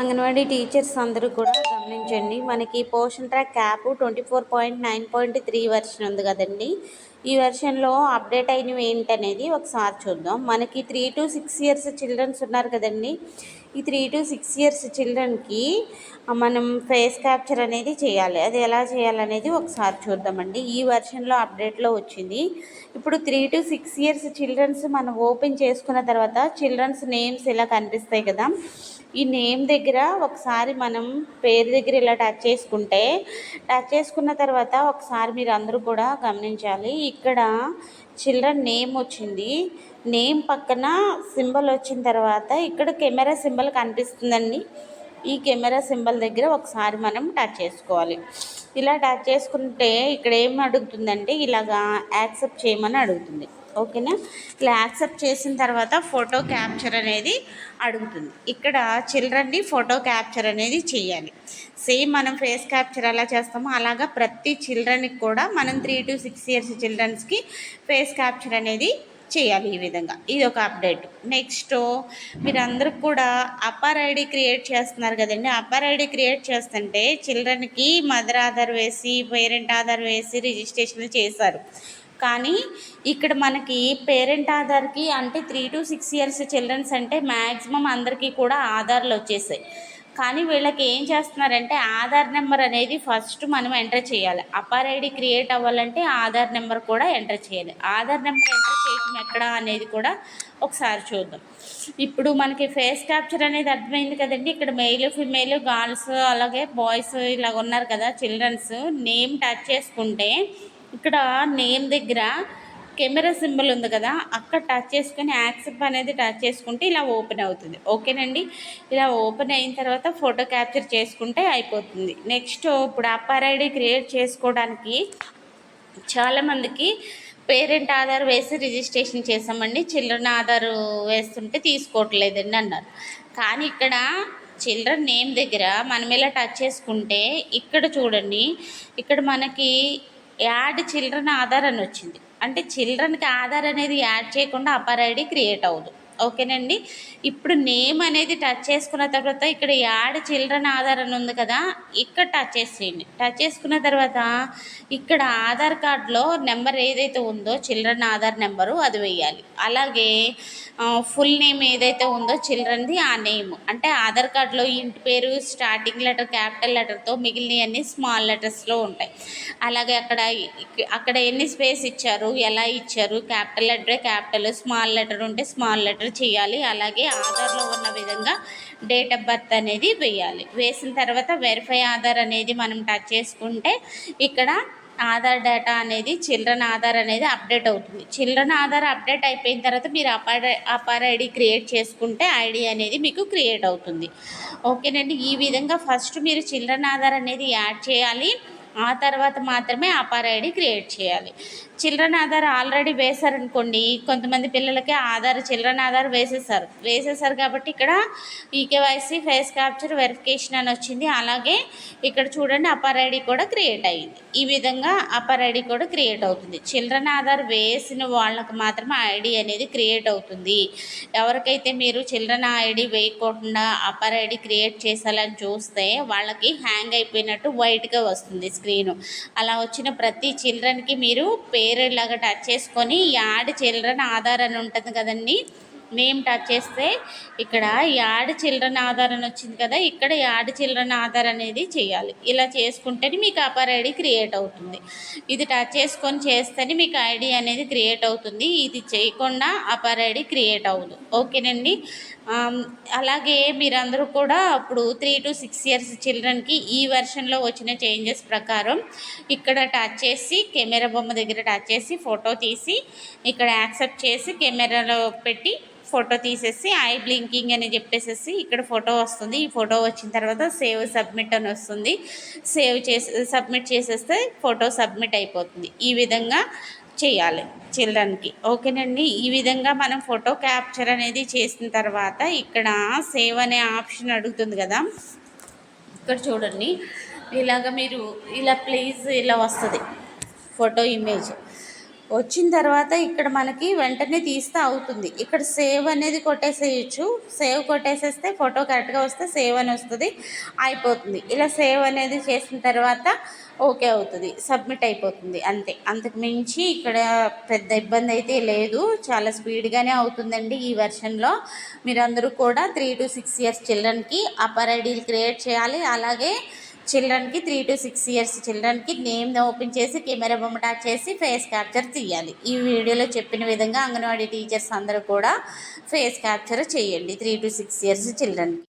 Anganwadi teachers అందరూ కూడా గమనించండి. మనకి Poshan track app twenty four point nine point three version ఉంది కదండి. ఈ వెర్షన్లో అప్డేట్ అయినవి ఏంటనేది ఒకసారి చూద్దాం. మనకి three to six years children ఉన్నారు కదండి. ఈ త్రీ టు సిక్స్ ఇయర్స్ చిల్డ్రన్కి మనం ఫేస్ క్యాప్చర్ అనేది చేయాలి. అది ఎలా చేయాలనేది ఒకసారి చూద్దామండి. ఈ వెర్షన్లో అప్డేట్లో వచ్చింది. ఇప్పుడు three to six years childrens మనం ఓపెన్ చేసుకున్న తర్వాత చిల్డ్రన్స్ నేమ్స్ ఇలా కనిపిస్తాయి కదా. ఈ నేమ్ దగ్గర ఒకసారి మనం పేరు దగ్గర ఇలా టచ్ చేసుకుంటే టచ్ చేసుకున్న తర్వాత ఒకసారి మీరు అందరూ కూడా గమనించాలి. ఇక్కడ చిల్డ్రన్ నేమ్ వచ్చింది. నేమ్ పక్కన సింబల్ వచ్చిన తర్వాత ఇక్కడ కెమెరా సింబల్ కనిపిస్తుందండి. ఈ కెమెరా సింబల్ దగ్గర ఒకసారి మనం టచ్ చేసుకోవాలి. ఇలా టచ్ చేసుకుంటే ఇక్కడ ఏం అడుగుతుందంటే ఇలాగా యాక్సెప్ట్ చేయమని అడుగుతుంది. ఓకేనా? ఇలా యాక్సెప్ట్ చేసిన తర్వాత ఫోటో క్యాప్చర్ అనేది అడుగుతుంది. ఇక్కడ చిల్డ్రన్ని ఫోటో క్యాప్చర్ అనేది చేయాలి. సేమ్ మనం ఫేస్ క్యాప్చర్ ఎలా చేస్తామో అలాగా ప్రతి చిల్డ్రన్కి కూడా మనం త్రీ టు సిక్స్ ఇయర్స్ చిల్డ్రన్స్కి ఫేస్ క్యాప్చర్ అనేది చేయాలి ఈ విధంగా. ఇది ఒక అప్డేట్. నెక్స్ట్ మీరందరూ కూడా అప్పర్ ఐడి క్రియేట్ చేస్తున్నారు కదండి. అప్పర్ ఐడి క్రియేట్ చేస్తుంటే చిల్డ్రన్కి మదర్ ఆధార్ వేసి పేరెంట్ ఆధార్ వేసి రిజిస్ట్రేషన్ చేశారు. కానీ ఇక్కడ మనకి పేరెంట్ ఆధార్కి అంటే three to six years childrens అంటే మ్యాక్సిమం అందరికీ కూడా ఆధార్లు వచ్చేసాయి. కానీ వీళ్ళకి ఏం చేస్తున్నారంటే ఆధార్ నెంబర్ అనేది ఫస్ట్ మనం ఎంటర్ చేయాలి. అపార్ ఐడి క్రియేట్ అవ్వాలంటే ఆధార్ నెంబర్ కూడా ఎంటర్ చేయాలి. ఆధార్ నెంబర్ ఎంటర్ చేయటం ఎక్కడ అనేది కూడా ఒకసారి చూద్దాం. ఇప్పుడు మనకి ఫేస్ క్యాప్చర్ అనేది అర్థమైంది కదండి. ఇక్కడ మెయిల్ ఫిమేల్ గర్ల్స్ అలాగే బాయ్స్ ఇలా ఉన్నారు కదా చిల్డ్రన్స్. నేమ్ టచ్ చేసుకుంటే ఇక్కడ నేమ్ దగ్గర కెమెరా సింబల్ ఉంది కదా అక్కడ టచ్ చేసుకొని యాక్సెప్ అనేది టచ్ చేసుకుంటే ఇలా ఓపెన్ అవుతుంది. ఓకేనండి ఇలా ఓపెన్ అయిన తర్వాత ఫోటో క్యాప్చర్ చేసుకుంటే అయిపోతుంది. నెక్స్ట్ ఇప్పుడు అప్పార్ ఐడి క్రియేట్ చేసుకోవడానికి చాలామందికి పేరెంట్ ఆధార్ వేసి రిజిస్ట్రేషన్ చేసామండి చిల్డ్రన్ ఆధార్ వేస్తుంటే తీసుకోవట్లేదండి అన్నారు. కానీ ఇక్కడ చిల్డ్రన్ నేమ్ దగ్గర మనం ఇలా టచ్ చేసుకుంటే ఇక్కడ చూడండి ఇక్కడ మనకి యాడ్ చిల్డ్రన్ ఆధార్ అని వచ్చింది. అంటే చిల్డ్రన్కి ఆధార్ అనేది యాడ్ చేయకుండా అపర్ ఐడి క్రియేట్ అవ్వదు. ఓకేనండి. ఇప్పుడు నేమ్ అనేది టచ్ చేసుకున్న తర్వాత ఇక్కడ యాడ్ చిల్డ్రన్ ఆధార్ అని ఉంది కదా ఇక్కడ టచ్ చేసేయండి. టచ్ చేసుకున్న తర్వాత ఇక్కడ ఆధార్ కార్డులో నెంబర్ ఏదైతే ఉందో చిల్డ్రన్ ఆధార్ నెంబరు అది వేయాలి. అలాగే ఫుల్ నేమ్ ఏదైతే ఉందో చిల్డ్రన్ది ఆ నేమ్. అంటే ఆధార్ కార్డులో ఇంటి పేరు స్టార్టింగ్ లెటర్ క్యాపిటల్ లెటర్తో మిగిలినవన్నీ స్మాల్ లెటర్స్లో ఉంటాయి. అలాగే అక్కడ అక్కడ ఎన్ని స్పేస్ ఇచ్చారు ఎలా ఇచ్చారు క్యాపిటల్ లెటరే క్యాపిటల్ స్మాల్ లెటర్ ఉంటే స్మాల్ లెటర్ ఎంటర్ చేయాలి. అలాగే ఆధార్లో ఉన్న విధంగా డేట్ ఆఫ్ బర్త్ అనేది వేయాలి. వేసిన తర్వాత వెరిఫై ఆధార్ అనేది మనం టచ్ చేసుకుంటే ఇక్కడ ఆధార్ డేటా అనేది చిల్డ్రన్ ఆధార్ అనేది అప్డేట్ అవుతుంది. చిల్డ్రన్ ఆధార్ అప్డేట్ అయిపోయిన తర్వాత మీరు అపార్ అపార్ ఐడి క్రియేట్ చేసుకుంటే ఐడి అనేది మీకు క్రియేట్ అవుతుంది. ఓకేనండి. ఈ విధంగా ఫస్ట్ మీరు చిల్డ్రన్ ఆధార్ అనేది యాడ్ చేయాలి. ఆ తర్వాత మాత్రమే ఆధార్ ఐడి క్రియేట్ చేయాలి. చిల్డ్రన్ ఆధార్ ఆల్రెడీ వేశారనుకోండి కొంతమంది పిల్లలకి ఆధార్ చిల్డ్రన్ ఆధార్ వేసేసారు వేసేసారు కాబట్టి ఇక్కడ ఈకేవైసీ ఫేస్ క్యాప్చర్ వెరిఫికేషన్ అని వచ్చింది. అలాగే ఇక్కడ చూడండి అపార్ ఐడి కూడా క్రియేట్ అయ్యింది. ఈ విధంగా అపార్ ఐడి కూడా క్రియేట్ అవుతుంది. చిల్డ్రన్ ఆధార్ వేసిన వాళ్ళకు మాత్రమే ఐడి అనేది క్రియేట్ అవుతుంది. ఎవరికైతే మీరు చిల్డ్రన్ ఐడి వేయకుండా అపార్ ఐడి క్రియేట్ చేసాలని చూస్తే వాళ్ళకి హ్యాంగ్ అయిపోయినట్టు వైట్గా వస్తుంది స్క్రీను. అలా వచ్చిన ప్రతి చిల్డ్రన్కి మీరు పేరు ఇలాగ టచ్ చేసుకొని యాడ్ చిల్డ్రన్ ఆధార్ అని ఉంటుంది కదండి నేమ్ టచ్ చేస్తే ఇక్కడ యాడ్ చిల్డ్రన్ ఆధార్ అని వచ్చింది కదా ఇక్కడ యాడ్ చిల్డ్రన్ ఆధార్ అనేది చేయాలి. ఇలా చేసుకుంటేనే మీకు అపర్ ఐడి క్రియేట్ అవుతుంది. ఇది టచ్ చేసుకొని చేస్తేనే మీకు ఐడి అనేది క్రియేట్ అవుతుంది. ఇది చేయకుండా అపర్ ఐడి క్రియేట్ అవ్వదు. ఓకేనండి? అలాగే మీరందరూ కూడా అప్పుడు త్రీ టు సిక్స్ ఇయర్స్ చిల్డ్రన్కి ఈ వెర్షన్లో వచ్చిన చేంజెస్ ప్రకారం ఇక్కడ టచ్ చేసి కెమెరా బొమ్మ దగ్గర టచ్ చేసి ఫోటో తీసి ఇక్కడ యాక్సెప్ట్ చేసి కెమెరాలో పెట్టి ఫోటో తీసేసి ఐ బ్లింకింగ్ అని చెప్పేసేసి ఇక్కడ ఫోటో వస్తుంది. ఈ ఫోటో వచ్చిన తర్వాత సేవ్ సబ్మిట్ అని వస్తుంది. సేవ్ చేసి సబ్మిట్ చేసేస్తే ఫోటో సబ్మిట్ అయిపోతుంది. ఈ విధంగా చేయాలి చిల్డ్రన్కి ఓకేనండి? ఈ విధంగా మనం ఫోటో క్యాప్చర్ అనేది చేసిన తర్వాత ఇక్కడ సేవ్ అనే ఆప్షన్ అడుగుతుంది కదా? ఇక్కడ చూడండి. ఇలాగ మీరు ఇలా ప్లీజ్ ఇలా వస్తుంది. Photo image. వచ్చిన తర్వాత ఇక్కడ మనకి వెంటనే తీస్తే అవుతుంది. ఇక్కడ సేవ్ అనేది కొట్టేసేయచ్చు. సేవ్ కొట్టేసేస్తే ఫోటో కరెక్ట్గా వస్తే సేవ్ అని వస్తుంది. అయిపోతుంది. ఇలా సేవ్ అనేది చేసిన తర్వాత ఓకే అవుతుంది. సబ్మిట్ అయిపోతుంది. అంతే. అంతకు మించి ఇక్కడ పెద్ద ఇబ్బంది అయితే లేదు. చాలా స్పీడ్గానే అవుతుందండి ఈ వెర్షన్లో మీరందరూ కూడా త్రీ టు సిక్స్ ఇయర్స్ చిల్డ్రన్కి అపర్ ఐడీలు క్రియేట్ చేయాలి. అలాగే చిల్డ్రన్కి త్రీ టు సిక్స్ ఇయర్స్ చిల్డ్రన్కి నేమ్ ఓపెన్ చేసి కెమెరా బొమ్మ టచ్ చేసి ఫేస్ క్యాప్చర్ తీయాలి. ఈ వీడియోలో చెప్పిన విధంగా అంగన్వాడీ టీచర్స్ అందరూ కూడా ఫేస్ క్యాప్చర్ చేయండి త్రీ టు సిక్స్ ఇయర్స్ చిల్డ్రన్కి.